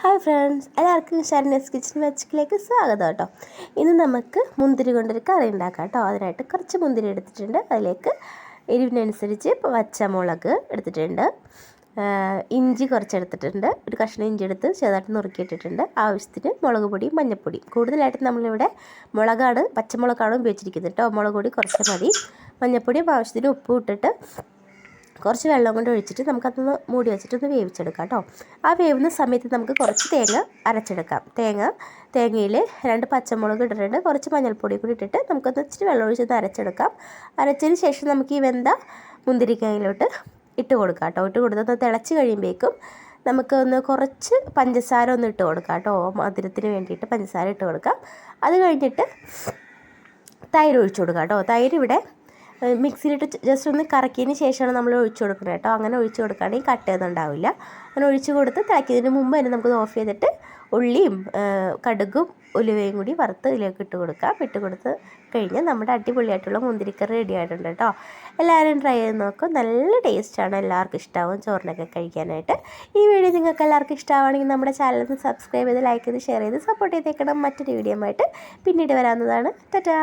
Hi friends എല്ലാവർക്കും ഷർണസ് kitchen വെച്ചിലേക്ക് സ്വാഗതം കേട്ടോ. ഇന്ന് നമുക്ക് മുന്തിരി കൊണ്ടൊരു കറി ഉണ്ടാക്കാം കേട്ടോ. അതിനായിട്ട് കുറച്ച് മുന്തിരി എടുത്തിട്ടുണ്ട്. അതിലേക്ക് എരിവിനനുസരിച്ച് പച്ചമുളക് എടുത്തിട്ടുണ്ട്. ഇഞ്ചി കുറച്ച് എടുത്തിട്ടുണ്ട് ഒരു കഷ്ണം ഇഞ്ചി എടുത്ത് ചെറുതായിട്ട് നുറുക്കിയിട്ടിട്ടുണ്ട്. ആവശ്യത്തിന് മുളക് പൊടി മഞ്ഞൾപ്പൊടി കൂടുതലായിട്ട് നമ്മളിവിടെ മുളകാണ് പച്ചമുളകാണ് ഉപയോഗിച്ചിരിക്കുന്നത് കേട്ടോ. മുളക് പൊടി കുറച്ച് മതി. മഞ്ഞൾപ്പൊടിയും ആവശ്യത്തിന് ഉപ്പ് ഇട്ടിട്ട് കുറച്ച് വെള്ളം കൊണ്ട് ഒഴിച്ചിട്ട് നമുക്കതൊന്ന് മൂടി വെച്ചിട്ട് ഒന്ന് വേവിച്ചെടുക്കാം കേട്ടോ. ആ വേവുന്ന സമയത്ത് നമുക്ക് കുറച്ച് തേങ്ങ അരച്ചെടുക്കാം. തേങ്ങ തേങ്ങയിൽ രണ്ട് പച്ചമുളക് ഇട്ടിട്ടുണ്ട്. കുറച്ച് മഞ്ഞൾപ്പൊടി കൂടി ഇട്ടിട്ട് നമുക്കൊന്ന് ഇച്ചിരി വെള്ളം ഒഴിച്ചൊന്ന് അരച്ചെടുക്കാം. അരച്ചതിന് ശേഷം നമുക്ക് ഈ വെന്ത മുന്തിരിക്കായിലോട്ട് ഇട്ട് കൊടുക്കാം കേട്ടോ. ഇട്ട് കൊടുത്തൊന്ന് തിളച്ച് കഴിയുമ്പോഴേക്കും നമുക്കൊന്ന് കുറച്ച് പഞ്ചസാര ഒന്ന് ഇട്ട് കൊടുക്കാം കേട്ടോ. മധുരത്തിന് വേണ്ടിയിട്ട് പഞ്ചസാര ഇട്ട് കൊടുക്കാം. അത് കഴിഞ്ഞിട്ട് തൈര് ഒഴിച്ചു കൊടുക്കാം കേട്ടോ. തൈര് ഇവിടെ മിക്സിയിലിട്ട് ജസ്റ്റ് ഒന്ന് കറക്കിയതിന് ശേഷമാണ് നമ്മൾ ഒഴിച്ചു കൊടുക്കുന്നത് കേട്ടോ. അങ്ങനെ ഒഴിച്ചു കൊടുക്കുകയാണെങ്കിൽ കട്ടയൊന്നും ഉണ്ടാവില്ല. അങ്ങനെ ഒഴിച്ചു കൊടുത്ത് തിളക്കിയതിന് മുമ്പ് തന്നെ നമുക്കത് ഓഫ് ചെയ്തിട്ട് ഉള്ളിയും കടുകും ഉലുവയും കൂടി വറുത്ത് ഇതിലേക്ക് ഇട്ട് കൊടുക്കാം. ഇട്ട് കൊടുത്ത് കഴിഞ്ഞാൽ നമ്മുടെ അടിപൊളിയായിട്ടുള്ള മുന്തിരിക്കറി റെഡി ആയിട്ടുണ്ട് കേട്ടോ. എല്ലാവരും ട്രൈ ചെയ്ത് നോക്കും. നല്ല ടേസ്റ്റാണ് എല്ലാവർക്കും ഇഷ്ടമാവും ചോറിനൊക്കെ കഴിക്കാനായിട്ട്. ഈ വീഡിയോ നിങ്ങൾക്ക് എല്ലാവർക്കും ഇഷ്ടമാണെങ്കിൽ നമ്മുടെ ചാനൽ ഒന്ന് സബ്സ്ക്രൈബ് ചെയ്ത് ലൈക്ക് ചെയ്ത് ഷെയർ ചെയ്ത് സപ്പോർട്ട് ചെയ്തേക്കണം. മറ്റൊരു വീഡിയോ ആയിട്ട് പിന്നീട് വരാവുന്നതാണ്. ടാറ്റാ!